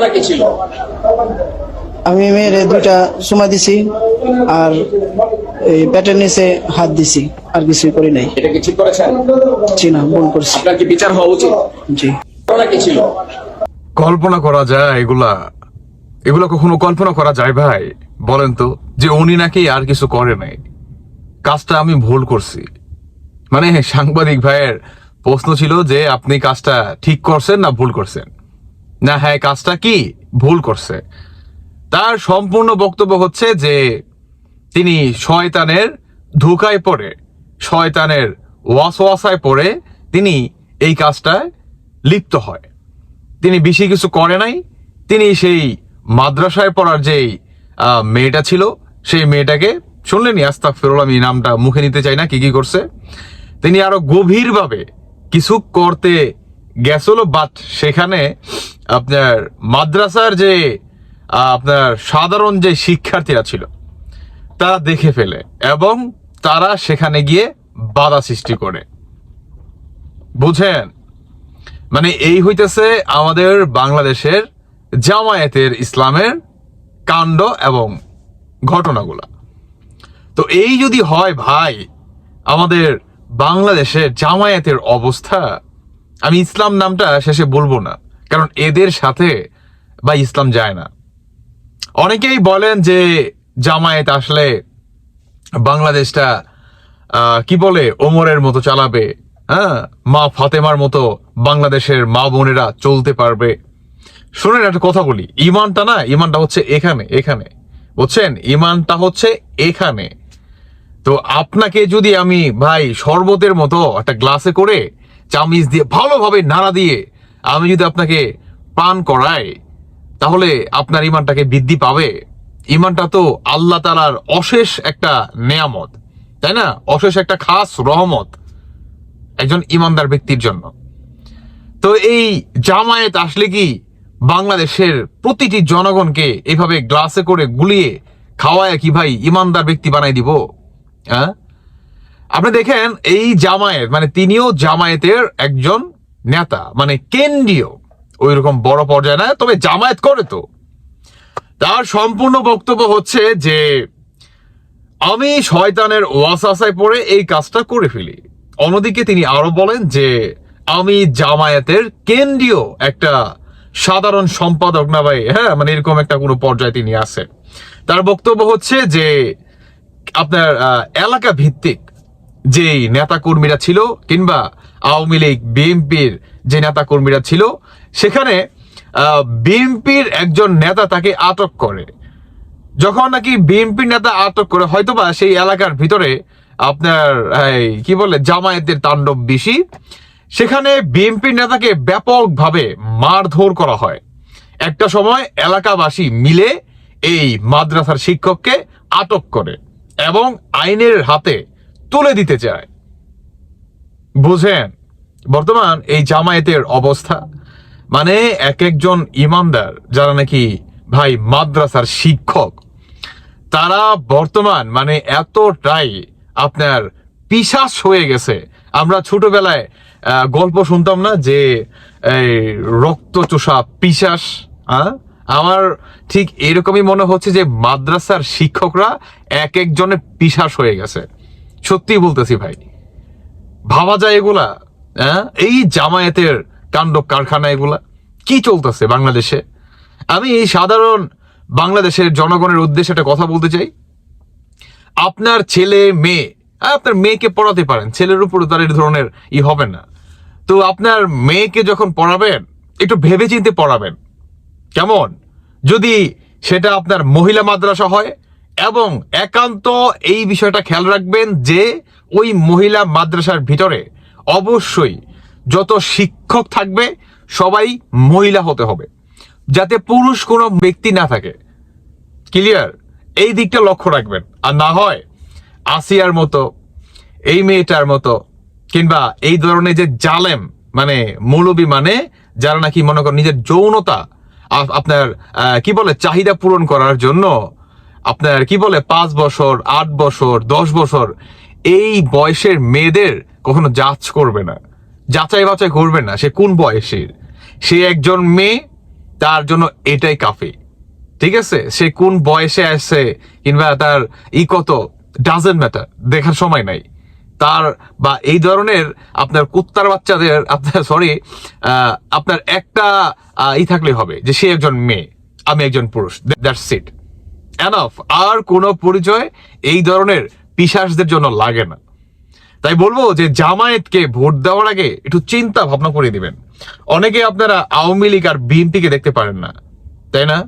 ঘটনা কি ছিল? আমি মেয়ের দুইটা সময় দিছি আর এই পেটের নিচে হাত দিছি আর কিছুই করি নাই। এটা কি ঠিক করেছেন? জি না ভুল করছি। আপনার কি বিচার হওয়া উচিত? জি। ঘটনা কি ছিল? কল্পনা করা যায় এগুলা। এগুলা কখনো কল্পনা করা যায় ভাই বলেন তো যে উনি নাকি আর কিছু করে নাই। কাজটা আমি ভুল করছি। মানে সাংবাদিক ভাইয়ের প্রশ্ন ছিল যে আপনি কাজটা ঠিক করছেন না ভুল করছেন? না হ্যাঁ কাজটা কি? ভুল করছে। তার সম্পূর্ণ বক্তব্য হচ্ছে যে, তিনি শয়তানের ধোকায় পড়ে, শয়তানের ওয়াসওয়াসায় পড়ে তিনি এই কাজটায় লিপ্ত হয়। তিনি বেশি কিছু করে নাই। তিনি সেই মাদ্রাসায় পড়ার যেই মেয়েটা ছিল, সেই মেয়েটাকে, শুনলেনি আস্তাক ফেরুল আমি নামটা মুখে নিতে চাই না, কি কি করছে? তিনি আরও গভীরভাবে কিছু করতে গেছিল বাট সেখানে আপনার মাদ্রাসার যে আপনার সাধারণ যে শিক্ষার্থীরা ছিল, তারা দেখে ফেলে এবং তারা সেখানে গিয়ে বাধা সৃষ্টি করে। বুঝেন? মানে এই হইতেছে আমাদের বাংলাদেশের জামায়াতের ইসলামের কাণ্ড এবং ঘটনাগুলা। তো এই যদি হয় ভাই, আমাদের বাংলাদেশের জামায়াতের অবস্থা আমি ইসলাম নামটা শেষে বলব না, কারণ এদের সাথে বা ইসলাম যায় না। অনেকেই বলেন যে জামায়াত আসলে বাংলাদেশটা কি বলে, ওমরের মতো চালাবে হ্যাঁ? মা ফাতেমার মতো বাংলাদেশের মা বোনেরা চলতে পারবে। শুনেন, একটা কথা বলি, ইমানটা না, ইমানটা হচ্ছে এখানে এখানে। বুঝছেন? ইমানটা হচ্ছে এখানে। তো আপনাকে যদি আমি, ভাই, শরবতের মতো একটা গ্লাসে করে চামিচ দিয়ে, ভালোভাবে নাড়া দিয়ে আমি যদি আপনাকে পান করাই, তাহলে আপনার ইমানটাকে বৃদ্ধি পাবে। ইমানটা তো আল্লাহ তালার অশেষ একটা নেয়ামত, তাই না? অশেষ একটা খাস রহমত একজন ইমানদার ব্যক্তির জন্য। তো এই জামায়াত আসলে কি বাংলাদেশের প্রতিটি জনগণকে এভাবে গ্লাসে করে গুলিয়ে খাওয়ায় কি ভাই? ইমানদার ব্যক্তি বানাই দিব? হ্যাঁ? আপনি দেখেন এই জামায়াত মানে তিনিও জামায়াতের একজন নেতা মানে কেন্দ্রীয় ওই রকম বড় পর্যায়ে না, তবে জামায়াত করে তো। তার সম্পূর্ণ বক্তব্য হচ্ছে যে, আমি শয়তানের ওয়াসাসায় পড়ে এই কাজটা করে ফেলি। অন্যদিকে তিনি আরও বলেন যে, আমি জামায়াতের কেন্দ্রীয় একটা সাধারণ সম্পাদক না ভাই হ্যাঁ মানে এরকম একটা কোনো পর্যায়ে তিনি আছেন। তার বক্তব্য হচ্ছে যে, আপনার এলাকা ভিত্তিক যে নেতা কর্মীরা ছিল কিংবা আওয়ামী লীগ, বিএনপির যে নেতা কর্মীরা ছিল, সেখানে বিএনপির একজন নেতা তাকে আটক করে। যখন নাকি বিএনপির নেতা আটক করে, হয়তোবা সেই এলাকার ভিতরে আপনার কি বলে, জামায়াতের তাণ্ডব বেশি, সেখানে বিএনপির নেতাকে ব্যাপকভাবে মারধর করা হয়। একটা সময় এলাকাবাসী মিলে এই মাদ্রাসার শিক্ষককে আটক করে এবং আইনের হাতে তুলে দিতে চায়। বুঝেন? বর্তমান এই জামায়াতের অবস্থা মানে এক একজন ইমানদার যারা নাকি ভাই মাদ্রাসার শিক্ষক, তারা বর্তমান মানে এতটাই আপনার পিশাস হয়ে গেছে। আমরা ছোটবেলায় গল্প শুনতাম না যে, এই রক্ত চোষা পিশাস হ্যাঁ? আমার ঠিক এরকমই মনে হচ্ছে যে মাদ্রাসার শিক্ষকরা এক একজনের পিশাস হয়ে গেছে। সত্যি বলতেছি ভাই। ভাবা যায় এগুলা হ্যাঁ? এই জামায়াতের কাণ্ড কারখানা এগুলা কি চলতেছে বাংলাদেশে? আমি এই সাধারণ বাংলাদেশের জনগণের উদ্দেশ্যে একটা কথা বলতে চাই। আপনার ছেলে মেয়ে হ্যাঁ, আপনার মেয়েকে পড়াতে পারেন ছেলের উপরে তার এই ধরনের ই হবে না। তো আপনার মেয়েকে যখন পড়াবেন একটু ভেবেচিন্তে পড়াবেন। কেমন? যদি সেটা আপনার মহিলা মাদ্রাসা হয় এবং একান্ত এই বিষয়টা খেয়াল রাখবেন যে ওই মহিলা মাদ্রাসার ভিতরে অবশ্যই যত শিক্ষক থাকবে, সবাই মহিলা হতে হবে। যাতে পুরুষ কোনো ব্যক্তি না থাকে। ক্লিয়ার এই দিকটা লক্ষ্য রাখবেন। আর না হয় আসিয়ার মতো, এই মেয়েটার মতো, কিংবা এই ধরনের যে জালেম মানে মৌলবী মানে যারা নাকি মনে করেন নিজের যৌনতা আপনার কি বলে, চাহিদা পূরণ করার জন্য আপনার কি বলে, পাঁচ বছর, আট বছর, দশ বছর, এই বয়সের মেয়েদের কখনো যাচ করবে না। যাচাই বাছাই করবে না, সে কোন বয়সের? সে একজন মেয়ে, তার জন্য এটাই কাফি। ঠিক আছে? সে কোন বয়সে আসছে কিংবা তার ই কত ডাজেন্ট ম্যাটার দেখার সময় নাই। তার বা এই ধরনের আপনার কুত্তার বাচ্চাদের, আপনার সরি আপনার একটা ই থাকলে হবে যে সে একজন মেয়ে, আমি একজন পুরুষ দ্যাটস ইট এনাফ আর কোনো পরিচয় এই ধরনের পিশাসদের জন্য লাগে না। তাই বলব যে জামায়াতকে ভোট দেওয়ার আগে একটু চিন্তা ভাবনা করে দিবেন অনেকে আপনারা আওয়ামী লীগ আর বিএনপিকে দেখতে পারেন না, তাই না?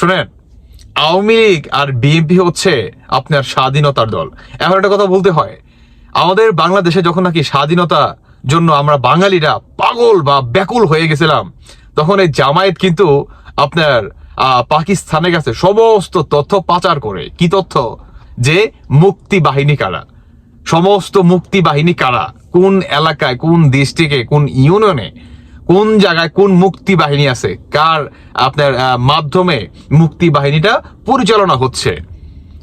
শুনেন, আওয়ামী লীগ আর বিএনপি হচ্ছে আপনার স্বাধীনতার দল। এখন একটা কথা বলতে হয়, আমাদের বাংলাদেশে যখন নাকি স্বাধীনতা জন্য আমরা বাঙালিরা পাগল বা ব্যাকুল হয়ে গেছিলাম, তখন এই জামায়াত কিন্তু আপনার আহ, পাকিস্তানে গেছে সমস্ত তথ্য পাচার করে। কি তথ্য? যে মুক্তি বাহিনী কারা? সমস্ত মুক্তি বাহিনী কারা? কোন এলাকায় কোন ডিস্ট্রিক্টে কোন ইউনিয়নে কোন জায়গায় কোন মুক্তি বাহিনী আছে? কার আপনার মাধ্যমে মুক্তি বাহিনীটা পরিচালনা হচ্ছে?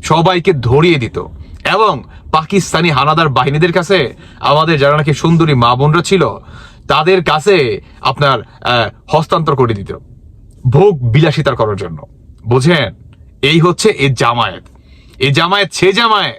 সবাইকে ধরিয়ে দিত। এবং পাকিস্তানি হানাদার বাহিনীদের কাছে আমাদের যারা নাকি সুন্দরী মা বোনরা ছিল তাদের কাছে আপনার হস্তান্তর করে দিত। ভোগ বিলাসিতার করার জন্য। বুঝেন? এই হচ্ছে এ জামায়াত। এই জামায়াত, সে জামায়াত।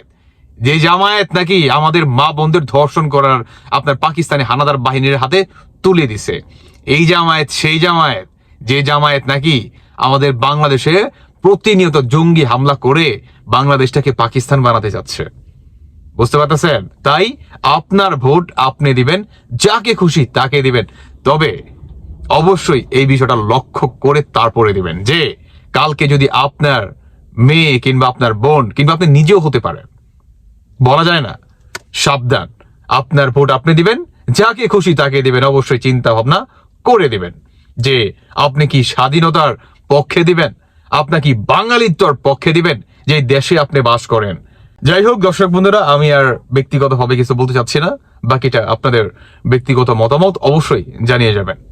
যে জামায়াত নাকি আমাদের মা বোনদের ধর্ষণ করার আপনার পাকিস্তানি হানাদার বাহিনীর হাতে তুলে দিছে। এই জামায়াত, সেই জামায়াত। যে জামায়াত নাকি আমাদের বাংলাদেশে প্রতিনিয়ত জঙ্গি হামলা করে বাংলাদেশটাকে পাকিস্তান বানাতে যাচ্ছে। বুঝতে পারতেছেন? তাই আপনার ভোট আপনি দিবেন, যাকে খুশি তাকে দিবেন। তবে অবশ্যই এই বিষয়টা লক্ষ্য করে তারপরে দিবেন যে কালকে যদি আপনার মেয়ে কিংবা আপনার বোন কিংবা আপনি নিজেও হতে পারেন, বলা যায় না, সাবধান। আপনার ভোট আপনি দিবেন, যাকে খুশি তাকে দিবেন, অবশ্যই চিন্তা ভাবনা করে দিবেন যে আপনি কি স্বাধীনতার পক্ষে দিবেন? আপনার কি বাঙালিত্বর পক্ষে দিবেন যে দেশে আপনি বাস করেন? যাই হোক, দর্শক বন্ধুরা, আমি আর ব্যক্তিগতভাবে কিছু বলতে চাচ্ছি না। বাকিটা আপনাদের ব্যক্তিগত মতামত অবশ্যই জানিয়ে যাবেন।